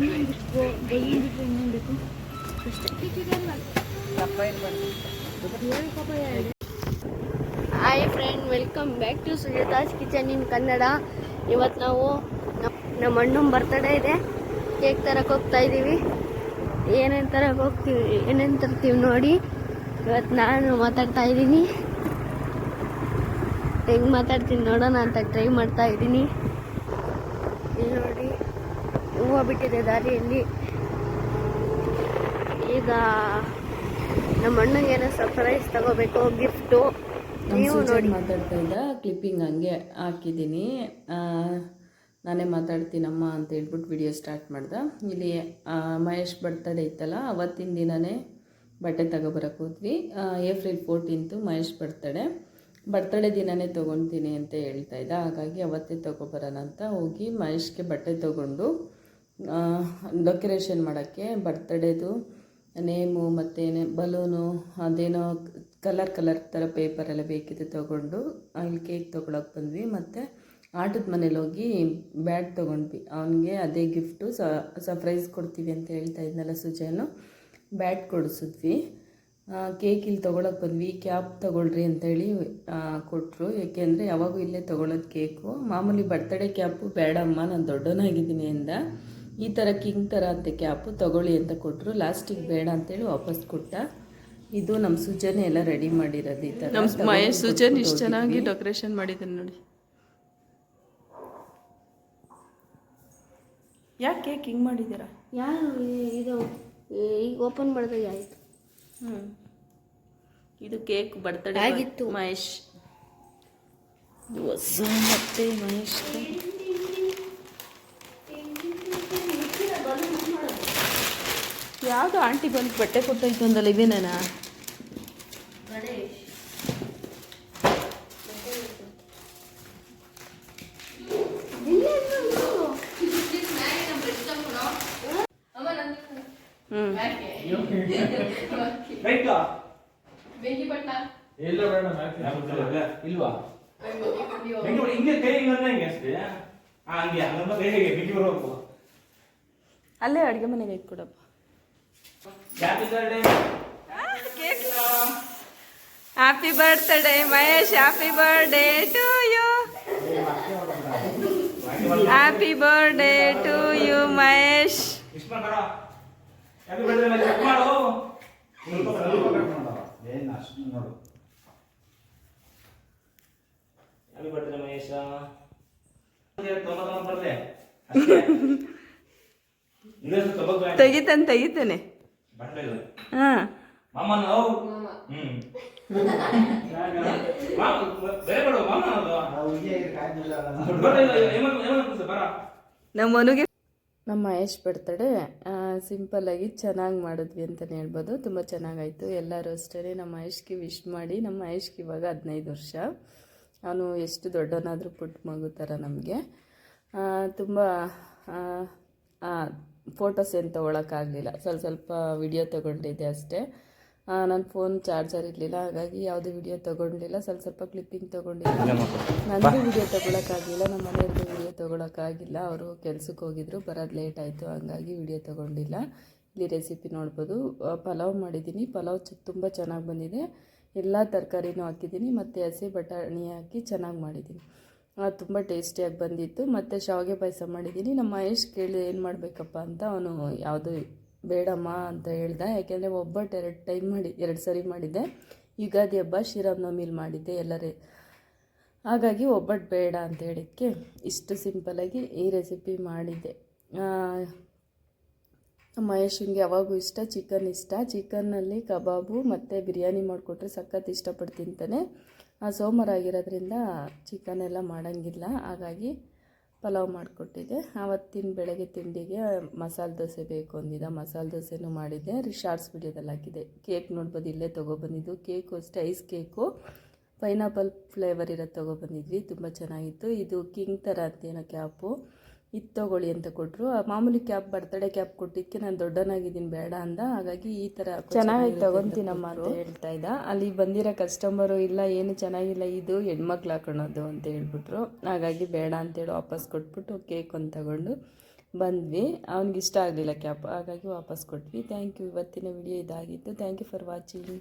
Hi friend welcome back to Sujata's kitchen in Kannada ಇವತ್ತು ನಾವು ನಮ್ಮ ಅಣ್ಣನ ಬರ್ತಡೇ ಇದೆ. ಕೇಕ್ ತರಕ್ಕೆ ಹೋಗ್ತಾ ಇದ್ದೀವಿ ಏನೇನು ತರಕ್ಕೆ ಹೋಗ್ತೀವಿ, ಏನೇನು ತರ್ತೀವಿ ನೋಡಿ. ಇವತ್ತು ನಾನು ಮಾತಾಡ್ತಾ ಇದ್ದೀನಿ. ಹೆಂಗೆ ಮಾತಾಡ್ತೀನಿ ನೋಡೋಣ ಅಂತ ಟ್ರೈ ಮಾಡ್ತಾ ಇದ್ದೀನಿ. ಇಲ್ಲಿ ನೋಡಿ. ಹೂವು ಬಿಟ್ಟಿದೆ ದಾರಿಯಲ್ಲಿ. ಈಗ ನಮ್ಮ ಅಣ್ಣಂಗೆ ಏನೋ ಸರ್ಪ್ರೈಸ್ ತಗೋಬೇಕು ಗಿಫ್ಟು ನೀವು ನೋಡಿ. ಮಾತಾಡ್ತಾ ಇದ್ದ ಕ್ಲಿಪ್ಪಿಂಗ್ ಹಂಗೆ ಹಾಕಿದ್ದೀನಿ. ನಾನೇ ಮಾತಾಡ್ತೀನಮ್ಮ ಅಂತ ಹೇಳ್ಬಿಟ್ಟು ವಿಡಿಯೋ ಸ್ಟಾರ್ಟ್ ಮಾಡ್ದೆ. ಇಲ್ಲಿ ಮಹೇಶ್ ಬರ್ತಡೇ ಇತ್ತಲ್ಲ ಅವತ್ತಿನ ದಿನನೇ ಬಟ್ಟೆ ತಗೊಬರಕ್ಕೆ ಹೋದ್ವಿ. April fourteenth Mahesh birthday birthday ದಿನನೇ ತೊಗೊತೀನಿ ಅಂತ ಹೇಳ್ತಾ ಇದ್ದ. ಹಾಗಾಗಿ ಅವತ್ತೇ ತೊಗೊಬರೋಣ ಅಂತ ಹೋಗಿ ಮಹೇಶ್ಗೆ ಬಟ್ಟೆ ತೊಗೊಂಡು ಡೆಕೋರೇಷನ್ ಮಾಡೋಕ್ಕೆ ಬರ್ತ್ಡೇದು ನೇಮು ಮತ್ತು ಬಲೂನು ಅದೇನೋ ಕಲರ್ ಕಲರ್ ಥರ ಪೇಪರೆಲ್ಲ ಬೇಕಿತ್ತು ತೊಗೊಂಡು ಅಲ್ಲಿ ಕೇಕ್ ತೊಗೊಳಕ್ಕೆ ಬಂದ್ವಿ. ಮತ್ತು ಆಟದ ಮನೇಲಿ ಹೋಗಿ ಬ್ಯಾಟ್ ತೊಗೊಂಡ್ವಿ. ಅವನಿಗೆ ಅದೇ ಗಿಫ್ಟು ಸರ್ಪ್ರೈಸ್ ಕೊಡ್ತೀವಿ ಅಂತ ಹೇಳ್ತಾ ಇದ್ನಲ್ಲ ಸುಜಾನು. ಬ್ಯಾಟ್ ಕೊಡಿಸಿದ್ವಿ. ಕೇಕ್ ಇಲ್ಲಿ ತೊಗೊಳಕ್ಕೆ ಬಂದ್ವಿ. ಕ್ಯಾಪ್ ತೊಗೊಳ್ರಿ ಅಂತೇಳಿ ಕೊಟ್ಟರು ಏಕೆಂದರೆ ಯಾವಾಗೂ ಇಲ್ಲೇ ತೊಗೊಳೋದು ಕೇಕು ಮಾಮೂಲಿ ಬರ್ತಡೇ ಕ್ಯಾಪು ಬೇಡಮ್ಮ, ನಾನು ದೊಡ್ಡವನಾಗಿದ್ದೀನಿ ಅಂದ. ಈ ಥರ ಕಿಂಗ್ ಥರ ಅಂತ ಕ್ಯಾಪು ತೊಗೊಳ್ಳಿ ಅಂತ ಕೊಟ್ಟರು ಲಾಸ್ಟಿಗೆ ಬೇಡ ಅಂತೇಳಿ ವಾಪಸ್ ಕೊಟ್ಟ. ಇದು ನಮ್ಮ ಸುಜನೆ ಎಲ್ಲ ರೆಡಿ ಮಾಡಿರೋದು ಈ ಥರ ನಮ್ಮ ಮಹೇಶ್ ಸುಜನ್ ಇಷ್ಟು ಚೆನ್ನಾಗಿ ಡೆಕೋರೇಷನ್ ಮಾಡಿದ್ದಾನೆ ನೋಡಿ. ಯಾಕೆ ಕೇಕ್ ಹಿಂಗೆ ಮಾಡಿದ್ದೀರಾ? ಯಾರು ಇದು ಈ- ಈಗ ಓಪನ್ ಮಾಡಿದಾಗ ಆಯಿತು. ಹ್ಞೂ ಇದು ಕೇಕ್ ಬರ್ತಡೇ ಆಗಿತ್ತು. ಮಹೇಶ್. ಹೊಸ ಮತ್ತೆ ಮಹೇಶ್ ಯಾವುದು ಆಂಟಿ ಬಂದು ಬಟ್ಟೆ ಕೊಟ್ಟೋಯ್ತು ಅಂದಲ್ಲ ಮೇಡಮ್ ಇಲ್ವಾ? ಹೆಂಗೆ ಹಿಂಗೆ ಕೈ ಹಿಂಗೆ ಹೆಂಗೆ ಅಷ್ಟೇ. ಹಾ ಹಂಗೆ ಹಂಗಂದ್ರೆ ಕೈ ಹೇಗೆ? ಬಿಗಿ ಬರಬೇಕು. ಅಲ್ಲೇ ಅಡುಗೆ ಮನೆಗೆ ಇಟ್ಕೊಡಪ್ಪ ಕೊಡಪ್ಪ happy birthday Mahesh happy birthday to you happy birthday to you Mahesh ತೆಗಿತಾನೆ ತೆಗಿತಾನೆ. ಹಾಂ. ನಮ್ಮ ಮನುಗೆ ನಮ್ಮ ಸಿಂಪಲ್ ಆಗಿ ಸಿಂಪಲ್ಲಾಗಿ ಚೆನ್ನಾಗಿ ಮಾಡಿದ್ವಿ ಅಂತಲೇ ಹೇಳ್ಬೋದು. ತುಂಬ ಚೆನ್ನಾಗಾಯಿತು. ಎಲ್ಲರೂ ಅಷ್ಟೇ ನಮ್ಮ ಮಹೇಶ್ಗೆ ವಿಶ್ ಮಾಡಿ ನಮ್ಮ ಮಹೇಶ್ಗೆ ಇವಾಗ ಹದಿನೈದು ವರ್ಷ. ಅವನು ಎಷ್ಟು ದೊಡ್ಡವನಾದರೂ ಪುಟ್ಟ ಮಗು ಥರ ನಮಗೆ. ತುಂಬ ಫೋಟೋಸ್ ಏನು ತೊಗೊಳಕ್ಕಾಗಲಿಲ್ಲ. ಸ್ವಲ್ಪ ಸ್ವಲ್ಪ ವಿಡಿಯೋ ತೊಗೊಂಡಿದ್ದೆ ಅಷ್ಟೇ. ನನ್ನ ಫೋನ್ ಚಾರ್ಜರ್ ಇರಲಿಲ್ಲ ಹಾಗಾಗಿ ಯಾವುದೇ ವಿಡಿಯೋ ತೊಗೊಂಡಿಲ್ಲ. ಸ್ವಲ್ಪ ಸ್ವಲ್ಪ ಕ್ಲಿಪ್ಪಿಂಗ್ ತೊಗೊಂಡಿಲ್ಲ ನನಗೂ ವಿಡಿಯೋ ತೊಗೊಳಕ್ಕಾಗಲಿಲ್ಲ ನಮ್ಮ ಮನೆಯಲ್ಲಿ ವಿಡಿಯೋ ತೊಗೊಳಕ್ಕಾಗಿಲ್ಲ. ಅವರು ಕೆಲ್ಸಕ್ಕೆ ಹೋಗಿದ್ರು ಬರೋದು ಲೇಟ್ ಆಯಿತು ಹಂಗಾಗಿ ವಿಡಿಯೋ ತೊಗೊಂಡಿಲ್ಲ. ಇಲ್ಲಿ ರೆಸಿಪಿ ನೋಡ್ಬೋದು. ಪಲಾವ್ ಮಾಡಿದ್ದೀನಿ. ಪಲಾವ್ ಚ ತುಂಬ ಚೆನ್ನಾಗಿ ಬಂದಿದೆ. ಎಲ್ಲ ತರಕಾರಿನೂ ಹಾಕಿದ್ದೀನಿ. ಮತ್ತು ಹಸಿ ಬಟಾಣಿ ಹಾಕಿ ಚೆನ್ನಾಗಿ ಮಾಡಿದ್ದೀನಿ. ತುಂಬ ಟೇಸ್ಟಿಯಾಗಿ ಬಂದಿತ್ತು. ಮತ್ತು ಶಾವಿಗೆ ಪಾಯಸ ಮಾಡಿದ್ದೀನಿ. ನಮ್ಮ ಮಹೇಶ್ ಕೇಳಿ ಏನು ಮಾಡಬೇಕಪ್ಪ ಅಂತ ಅವನು ಯಾವುದು ಬೇಡಮ್ಮ ಅಂತ ಹೇಳ್ದ. ಯಾಕೆಂದರೆ ಒಬ್ಬಟ್ಟು ಎರಡು ಟೈಮ್ ಮಾಡಿ, ಎರಡು ಸರಿ ಮಾಡಿದ್ದೆ. ಯುಗಾದಿ ಹಬ್ಬ ಶ್ರೀರಾಮನವಮಿಲಿ ಮಾಡಿದ್ದೆ ಎಲ್ಲರೇ. ಹಾಗಾಗಿ ಒಬ್ಬಟ್ಟು ಬೇಡ ಅಂತ ಹೇಳಿದ್ದಕ್ಕೆ ಇಷ್ಟು ಸಿಂಪಲಾಗಿ ಈ ರೆಸಿಪಿ ಮಾಡಿದ್ದೆ. ಮಹೇಶನಿಗೆ ಯಾವಾಗೂ ಇಷ್ಟ ಚಿಕನ್ ಇಷ್ಟ. ಚಿಕನ್ನಲ್ಲಿ ಕಬಾಬು ಮತ್ತು ಬಿರಿಯಾನಿ ಮಾಡಿಕೊಟ್ರೆ ಸಖತ್ ಇಷ್ಟಪಟ್ಟು ತಿಂತಾನೆ ಸೋಮವಾರ ಆಗಿರೋದ್ರಿಂದ ಚಿಕನ್ ಎಲ್ಲ ಮಾಡೋಂಗಿಲ್ಲ. ಹಾಗಾಗಿ ಪಲಾವ್ ಮಾಡಿಕೊಟ್ಟಿದ್ದೆ. ಆವತ್ತಿನ ಬೆಳಗ್ಗೆ ತಿಂಡಿಗೆ ಮಸಾಲೆ ದೋಸೆ ಬೇಕು ಅಂದಿದ್ದ. ಮಸಾಲೆ ದೋಸೆನೂ ಮಾಡಿದ್ದೆ. ಶಾರ್ಟ್ಸ್ ವಿಡಿಯೋದಲ್ಲಿ ಹಾಕಿದೆ ಕೇಕ್ ನೋಡ್ಬೋದು, ಇಲ್ಲೇ ತೊಗೊಬಂದಿದ್ದು. ಕೇಕು ಅಷ್ಟೇ, ಐಸ್ ಕೇಕು. ಪೈನಾಪಲ್ ಫ್ಲೇವರ್ ಇರೋದು ತೊಗೊಬಂದಿದ್ವಿ. ತುಂಬ ಚೆನ್ನಾಗಿತ್ತು. ಇದು ಕಿಂಗ್ ಥರ ಅಂತೇನೋ ಕ್ಯಾಪು. ಇದು ತೊಗೊಳ್ಳಿ ಅಂತ ಕೊಟ್ಟರು ಮಾಮೂಲಿ ಕ್ಯಾಪ್ ಬರ್ತಡೇ ಕ್ಯಾಪ್ ಕೊಟ್ಟಿದ್ದಕ್ಕೆ ನಾನು ದೊಡ್ಡನಾಗಿದ್ದೀನಿ ಬೇಡ ಅಂದ ಹಾಗಾಗಿ ಈ ಥರ ಚೆನ್ನಾಗಿ ತಗೊಂತೀನಮ್ಮ ಅಂತ ಹೇಳ್ತಾ ಇದ್ದ. ಅಲ್ಲಿ ಬಂದಿರೋ ಕಸ್ಟಮರು ಇಲ್ಲ ಏನು ಚೆನ್ನಾಗಿಲ್ಲ ಇದು ಹೆಣ್ಮಕ್ಳು ಹಾಕೊಳೋದು ಅಂತ ಹೇಳ್ಬಿಟ್ರು. ಹಾಗಾಗಿ ಬೇಡ ಅಂತೇಳಿ ವಾಪಸ್ ಕೊಟ್ಬಿಟ್ಟು ಕೇಕ್ ಒಂದು ತಗೊಂಡು ಬಂದ್ವಿ. ಅವ್ನಿಗೆ ಇಷ್ಟ ಆಗಲಿಲ್ಲ ಕ್ಯಾಪ್ ಹಾಗಾಗಿ ವಾಪಸ್ ಕೊಟ್ವಿ. ಥ್ಯಾಂಕ್ ಯು ಇವತ್ತಿನ ವಿಡಿಯೋ ಇದಾಗಿತ್ತು. Thank you for watching